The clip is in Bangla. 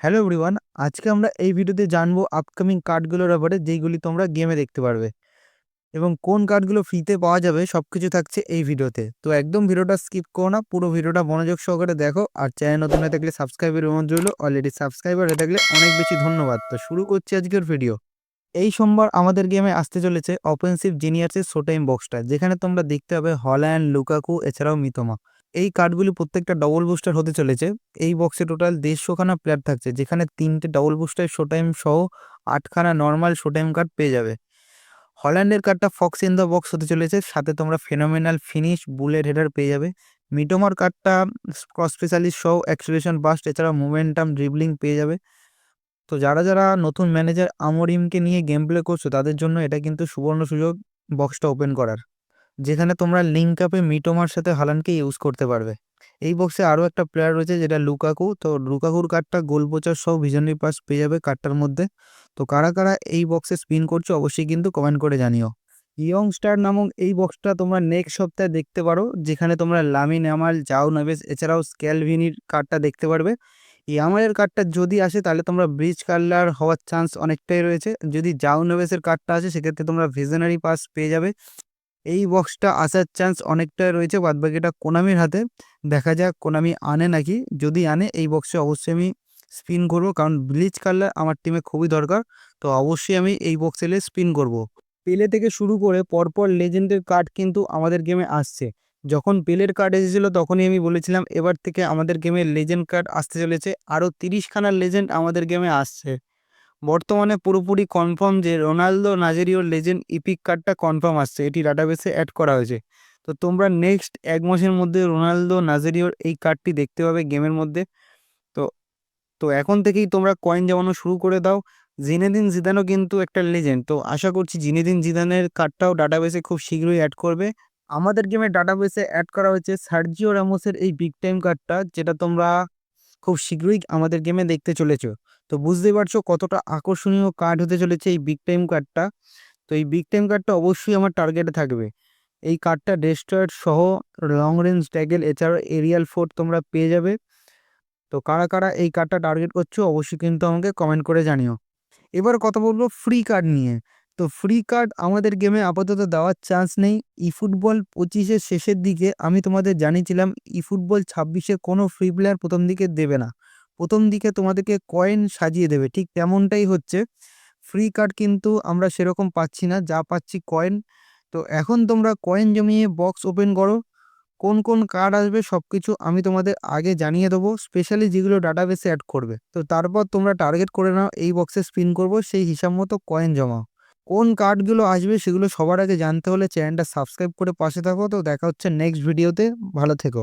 হ্যালো এভরিওয়ান আজকে আমরা এই ভিডিওতে জানব আপকামিং কার্ডগুলোর ব্যাপারে, যেইগুলি তোমরা গেমে দেখতে পারবে। এবং কোন কার্ডগুলো ফ্রিতে পাওয়া যাবে সব কিছু থাকছে এই ভিডিওতে। তো একদম ভিডিওটা স্কিপ করো না, পুরো ভিডিওটা মনোযোগ সহকারে দেখো। আর চ্যানেল নতুন হয়ে থাকলে সাবস্ক্রাইবের অনুরোধ রইল। অলরেডি সাবস্ক্রাইবার হয়ে থাকলে অনেক বেশি ধন্যবাদ। তো শুরু করছি আজকের ভিডিও এই সোমবার আমাদের গেমে আসতে চলেছে অফেন্সিভ জিনিয়ার্সের শোটাইম বক্সটা যেখানে তোমরা দেখতে পাবে হল্যান্ড লুকাকু এছাড়াও মিতমা এই কার্ডগুলি প্রত্যেকটা ডবল বুস্টার হতে চলেছে। এই বক্সে টোটাল দেড়শোখানা প্লেয়ার থাকছে, যেখানে তিনটে ডবল বুস্টার শো টাইম সহ আটখানা নর্মাল শো টাইম কার্ড পেয়ে যাবে। হল্যান্ডের কার্ডটা ফক্স ইন দ্য বক্স হতে চলেছে, সাথে তোমরা ফেনোমেনাল ফিনিশ বুলেট হেডার পেয়ে যাবে। মিটোমার কার্ডটা ক্রস স্পেশালিস্ট সহ অ্যাক্সিলেশন বাস্ট এছাড়া মোমেন্টাম ড্রিবলিং পেয়ে যাবে। তো যারা যারা নতুন ম্যানেজার আমরিমকে নিয়ে গেম প্লে করছ, তাদের জন্য এটা কিন্তু সুবর্ণ সুযোগ বক্সটা ওপেন করার। যেখানে তোমরা লিঙ্ক আপে মিটোমার সাথে হালানকে ইউজ করতে পারবে। এই বক্সে আরও একটা প্লেয়ার রয়েছে যেটা লুকাকু। তো লুকাকুর কার্ডটা গোল বোচার সহ ভিজনারি পাস পেয়ে যাবে কার্ডটার মধ্যে। তো কারা কারা এই বক্সে স্পিন করছ অবশ্যই কিন্তু কমেন্ট করে জানিও। ইয়ং স্টার নামক এই বক্সটা তোমরা নেক্সট সপ্তাহে দেখতে পারো, যেখানে তোমরা লামিন আমাল জাও নেভেস এছাড়াও স্ক্যালভিনির কার্ডটা দেখতে পারবে। ইয়ামালের কার্ডটা যদি আসে তাহলে তোমরা ব্রিজ কালার হওয়ার চান্স অনেকটাই রয়েছে। যদি জাও নেভেসের কার্ডটা আসে সেক্ষেত্রে তোমরা ভিজনারি পাস পেয়ে যাবে। এই বক্সটা আসার চান্স অনেকটাই রয়েছে বাদবাকিটা কোনামির হাতে। দেখা যাক কোনামি আনে নাকি। যদি আনে, এই বক্সে অবশ্যই আমি স্পিন করব, কারণ ব্লিচ কালার আমার টিমে খুবই দরকার। তো অবশ্যই আমি এই বক্সে স্পিন করব। পেলে থেকে শুরু করে পরপর লেজেন্ডের কার্ড কিন্তু আমাদের গেমে আসছে। যখন পেলের কার্ড এসেছিল, তখনই আমি বলেছিলাম, এবার থেকে আমাদের গেমে লেজেন্ড কার্ড আসতে চলেছে। আরও তিরিশখানা লেজেন্ড আমাদের গেমে আসছে। বর্তমানে পুরোপুরি কনফার্ম যে রোনালদো নাজেরিওর লেজেন্ড ইপিক কার্ডটা কনফার্ম আসছে। এটি ডাটাবেসে অ্যাড করা হয়েছে। তো তোমরা নেক্সট এক মাসের মধ্যে রোনালদো নাজেরিওর এই কার্ডটি দেখতে পাবে গেমের মধ্যে। তো তো এখন থেকেই তোমরা কয়েন জমানো শুরু করে দাও। জিনেদিন জিদানও কিন্তু একটা লেজেন্ড তো আশা করছি জিনেদিন জিদানের কার্ডটাও ডাটাবেসে খুব শীঘ্রই অ্যাড করবে। আমাদের গেমের ডাটাবেসে অ্যাড করা হয়েছে সার্জিও রামোসের এই বিগ টাইম কার্ডটা যেটা তোমরা খুব শীঘ্রই আমাদের গেমে দেখতে চলেছো। তো বুঝতেই পারছ কতটা আকর্ষণীয় কার্ড হতে চলেছে এই বিগ টাইম কার্ডটা তো এই বিগ টাইম কার্ডটা অবশ্যই আমার টার্গেটে থাকবে। এই কার্ডটা ডেস্ট্রয়েড সহ লং রেঞ্জ ট্যাগেল এছাড়াও এরিয়াল ফোর্ট তোমরা পেয়ে যাবে। তো কারা কারা এই কার্ডটা টার্গেট করছ অবশ্যই কিন্তু আমাকে কমেন্ট করে জানিও। এবার কথা বলব ফ্রি কার্ড নিয়ে। তো ফ্রি কার্ড আমাদের গেমে আপাতত দেওয়ার চান্স নেই। ই ফুটবল পঁচিশের শেষের দিকে আমি তোমাদের জানিয়েছিলাম ই ফুটবল ছাব্বিশে কোনো ফ্রি প্লেয়ার প্রথম দিকে দেবে না। প্রথম দিকে তোমাদেরকে কয়েন সাজিয়ে দেবে, ঠিক তেমনটাই হচ্ছে। ফ্রি কার্ড কিন্তু আমরা সেরকম পাচ্ছি না, যা পাচ্ছি কয়েন তো এখন তোমরা কয়েন জমিয়ে বক্স ওপেন করো। কোন কোন কার্ড আসবে সব কিছু আমি তোমাদের আগে জানিয়ে দেবো স্পেশালি যেগুলো ডাটাবেসে অ্যাড করবে। তো তারপর তোমরা টার্গেট করে নাও, এই বক্সে স্পিন করব, সেই হিসাব মতো কয়েন জমাও। কোন কার্ডগুলো আসবে সেগুলো সবার আগে জানতে হলে চ্যানেলটা সাবস্ক্রাইব করে পাশে থাকো। তো দেখা হচ্ছে নেক্সট ভিডিওতে ভালো থেকো।